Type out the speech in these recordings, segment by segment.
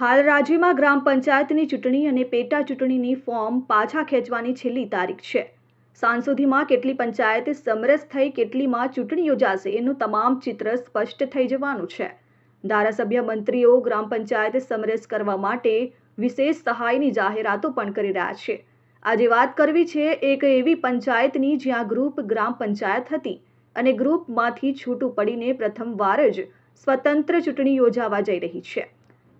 હાલ રાજ્યમાં ગ્રામ પંચાયતની ચૂંટણી અને પેટા ચૂંટણીની ફોર્મ પાછા ખેંચવાની છેલ્લી તારીખ છે. સાંજ સુધીમાં કેટલી પંચાયત સમરસ થઈ, કેટલીમાં ચૂંટણી યોજાશે એનું તમામ ચિત્ર સ્પષ્ટ થઈ જવાનું છે. ધારાસભ્ય મંત્રીઓ ગ્રામ પંચાયત સમરસ કરવા માટે વિશેષ સહાયની જાહેરાતો પણ કરી રહ્યા છે. આજે વાત કરવી છે એક એવી પંચાયતની જ્યાં ગ્રુપ ગ્રામ પંચાયત હતી અને ગ્રુપમાંથી છૂટું પડીને પ્રથમવાર જ સ્વતંત્ર ચૂંટણી યોજાવા જઈ રહી છે.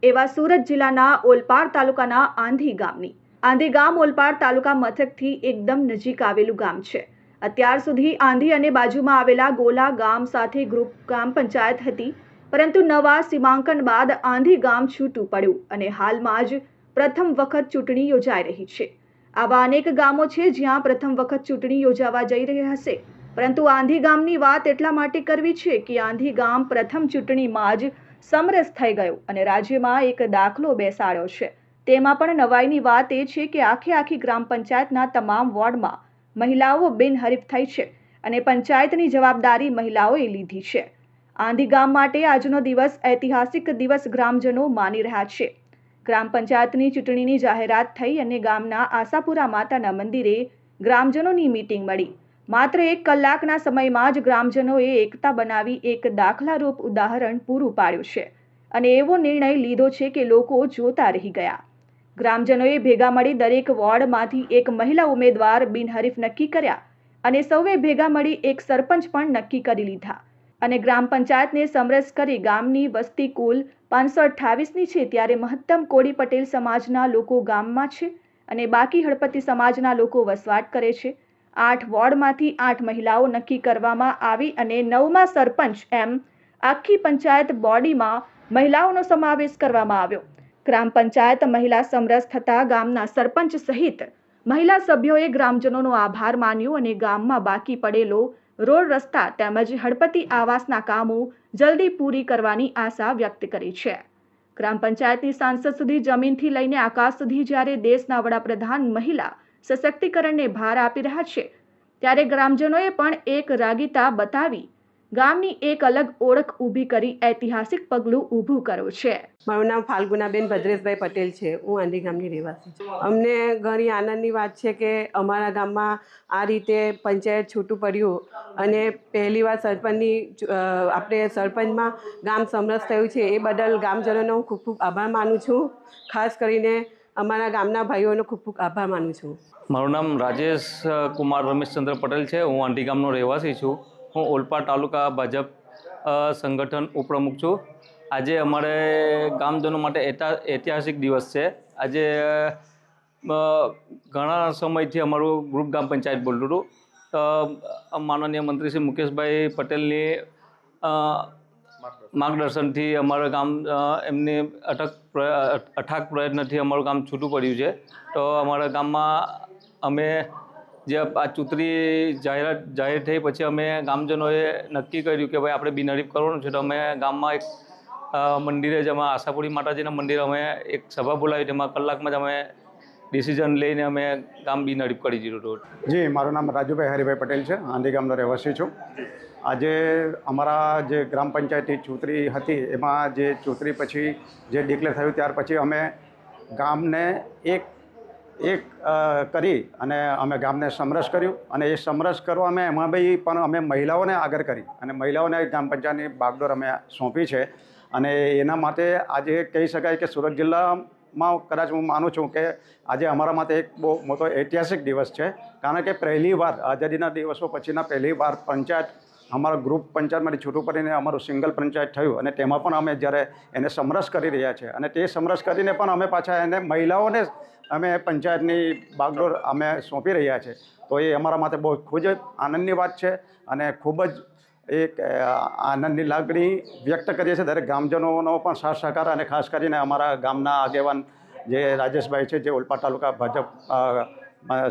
એવા સુરત જિલ્લાના ઓલપાડ તાલુકાના આંધી ગામની. આંધી ગામ ઓલપાડ તાલુકા મથકથી એકદમ નજીક આવેલું ગામ છે. અત્યાર સુધી આંધી અને બાજુમાં આવેલા ગોલા ગામ સાથે ગ્રુપ ગ્રામ પંચાયત હતી, પરંતુ નવા સીમાંકન બાદ આંધી ગામ છૂટું પડ્યું અને હાલમાં જ પ્રથમ વખત ચૂંટણી યોજાઈ રહી છે. આવા અનેક ગામો છે જ્યાં પ્રથમ વખત ચૂંટણી યોજાવા જઈ રહી હશે. પરંતુ આંધી ગામની વાત એટલા માટે કરવી છે કે આંધી ગામ પ્રથમ ચૂંટણીમાં જ સમરસ થઈ ગયું અને રાજ્યમાં એક દાખલો બેસાડ્યો છે. તેમાં પણ નવાઈની વાત એ છે કે આખે આખી ગ્રામ પંચાયતના તમામ વોર્ડમાં મહિલાઓ બિનહરીફ થઈ છે અને પંચાયતની જવાબદારી મહિલાઓએ લીધી છે. આંધી ગામ માટે આજનો દિવસ ઐતિહાસિક દિવસ ગ્રામજનો માની રહ્યા છે. ગ્રામ પંચાયતની ચૂંટણીની જાહેરાત થઈ અને ગામના આશાપુરા માતાના મંદિરે ગ્રામજનોની મીટિંગ મળી. માત્ર એક કલાકના સમયમાં જ ગ્રામજનોએ એકતા બનાવી એક દાખલારૂપ ઉદાહરણ પૂરું પાડ્યું છે અને એવો નિર્ણય લીધો છે કે લોકો જોતા રહી ગયા. ગ્રામજનોએ ભેગા મળી દરેક વોર્ડમાંથી એક મહિલા ઉમેદવાર બિનહરીફ નક્કી કર્યા અને સૌએ ભેગા મળી એક સરપંચ પણ નક્કી કરી લીધા. અને ગ્રામ પંચાયતને સમરસ કરી ગામની વસ્તી કુલ પાંચસો અઠ્ઠાવીસની છે ત્યારે મહત્તમ કોળી પટેલ સમાજના લોકો ગામમાં છે અને બાકી હળપતિ સમાજના લોકો વસવાટ કરે છે. આઠ વોર્ડમાંથી આઠ મહિલાઓ નક્કી કરવામાં આવી અને નવમાં સરપંચ એમ આખી પંચાયત બોડીમાં મહિલાઓનો સમાવેશ કરવામાં આવ્યો. ગ્રામ પંચાયત મહિલા સમરસ થતાં ગામના સરપંચ સહિત મહિલા સભ્યોએ ગ્રામજનોનો આભાર માન્યો અને ગામમાં બાકી પડેલો રોડ રસ્તા તેમજ હળપતિ આવાસના કામો જલ્દી પૂરી કરવાની આશા વ્યક્ત કરી છે. ગ્રામ પંચાયતની સાંસદ સુધી જમીનથી લઈને આકાશ સુધી જ્યારે દેશના વડાપ્રધાન મહિલા સશક્તિકરણને ભાર આપી રહ્યા છે. ત્યારે ગ્રામજનોએ પણ એક રાગીતા બતાવી, ગામની એક અલગ ઓળખ ઊભી કરી ઐતિહાસિક પગલું ઊભું કર્યું છે. મારું નામ ફાલ્ગુનાબેન ભદ્રેશભાઈ પટેલ છે. હું આંધી ગામની રહેવાસી છું. અમને ઘણી આનંદની વાત છે કે અમારા ગામમાં આ રીતે પંચાયત છૂટું પડ્યું અને પહેલીવાર સરપંચની આપણે સરપંચમાં ગામ સમરસ થયું છે એ બદલ ગામજનોનો હું ખૂબ ખૂબ આભાર માનું છું. ખાસ કરીને અમારા ગામના ભાઈઓનો ખૂબ ખૂબ આભાર માનું છું. મારું નામ રાજેશ કુમાર રમેશચંદ્ર પટેલ છે. હું આંટી ગામનો રહેવાસી છું. હું ઓલપાડ તાલુકા ભાજપ સંગઠન ઉપપ્રમુખ છું. આજે અમારે ગામજનો માટે ઐતિહાસિક દિવસ છે. આજે ઘણા સમયથી અમારું ગ્રુપ ગામ પંચાયત બોલતું હતું. માનનીય મંત્રી શ્રી મુકેશભાઈ પટેલની માર્ગદર્શનથી અમારું ગામ એમની અટક અઠાક પ્રયત્નથી અમારું ગામ છૂટું પડ્યું છે. તો અમારા ગામમાં અમે જે આ ચૂંટણી જાહેરાત જાહેર થઈ પછી અમે ગામજનોએ નક્કી કર્યું કે ભાઈ આપણે બિનહરીફ કરવાનું છે. તો અમે ગામમાં એક મંદિરે જ અમે આશાપુરી માતાજીના મંદિરે અમે એક સભા બોલાવી તેમાં કલાકમાં જ અમે ડિસિઝન લઈને અમે ગામ બિનહરીફ કરી દીધું હતું. જી મારું નામ રાજુભાઈ હરિભાઈ પટેલ છે. આંધી ગામનો રહેવાસી છું. આજે અમારા જે ગ્રામ પંચાયતની ચૂંટણી હતી, એમાં જે ચૂંટણી પછી જે ડિક્લેર થયું, ત્યાર પછી અમે ગામને એક એક કરી અને અમે ગામને સમરસ કર્યું અને એ સમરસ કરવા અમે એમાં બી પણ અમે મહિલાઓને આગળ કરી અને મહિલાઓને ગ્રામ પંચાયતની બાગડોર અમે સોંપી છે અને એના માટે આજે કહી શકાય કે સુરત જિલ્લામાં કદાચ હું માનું છું કે આજે અમારા માટે એક બહુ મોટો ઐતિહાસિક દિવસ છે. કારણ કે પહેલી વાર આઝાદીના દિવસો પછીના પહેલી વાર પંચાયત અમારા ગ્રુપ પંચાયતમાંથી છૂટું પડીને અમારું સિંગલ પંચાયત થયું અને તેમાં પણ અમે જ્યારે એને સમરસ કરી રહ્યા છે અને તે સમરસ કરીને પણ અમે પાછા એને મહિલાઓને અમે પંચાયતની બાગડોર અમે સોંપી રહ્યા છે. તો એ અમારા માટે બહુ ખૂબ જ આનંદની વાત છે અને ખૂબ જ એક આનંદની લાગણી વ્યક્ત કરીએ છીએ. દરેક ગામજનોનો પણ સાથ, સહકાર અને ખાસ કરીને અમારા ગામના આગેવાન જે રાજેશભાઈ છે, જે ઓલપાડ તાલુકા ભાજપ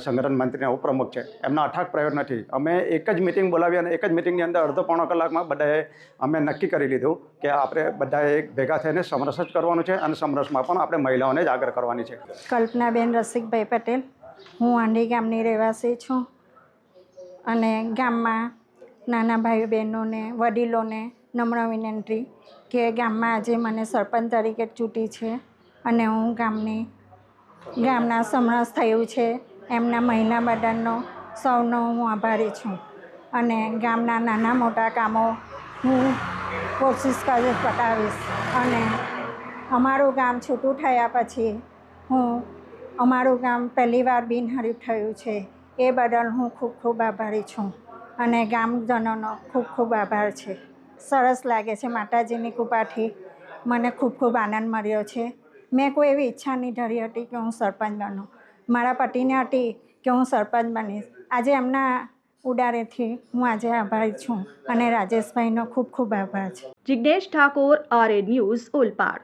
સંગઠન મંત્રીના ઉપપ્રમુખ છે. એમના પ્રયોગ નથી. અમે એક જ મિટિંગ બોલાવી અને એક જ મિટિંગની અંદર અડધો પોણો કલાકમાં બધાએ અમે નક્કી કરી લીધું કે આપણે બધાએ એક ભેગા થઈને સમરસ જ કરવાનું છે અને સમરસમાં પણ આપણે મહિલાઓને જ આગળ કરવાની છે. કલ્પનાબેન રસિકભાઈ પટેલ. હું આંડી ગામની રહેવાસી છું અને ગામમાં નાના ભાઈ બહેનોને વડીલોને નમ્ર વિનંતી કે ગામમાં આજે મને સરપંચ તરીકે ચૂંટી છે અને હું ગામની, ગામના સમરસ થયું છે. એમના મહિના બદલનો સૌનો હું આભારી છું. અને ગામના નાના મોટા કામો હું કોશિશ કરી પતાવીશ અને અમારું ગામ છૂટું થયા પછી હું અમારું ગામ પહેલીવાર બિનહરીફ થયું છે. એ બદલ હું ખૂબ ખૂબ આભારી છું. અને ગામજનોનો ખૂબ ખૂબ આભાર છે. સરસ લાગે છે માતાજીની કૃપાથી મને ખૂબ ખૂબ આનંદ મળ્યો છે. મેં કોઈ એવી ઈચ્છા નહીં ધરી હતી કે હું સરપંચ બનું. મારા પતિને હતી કે હું સરપંચ બનીશ. આજે એમના ઉડારેથી હું આજે આભારી છું અને રાજેશભાઈનો ખૂબ ખૂબ આભાર છે. Jignesh Thakor, RA news Olpad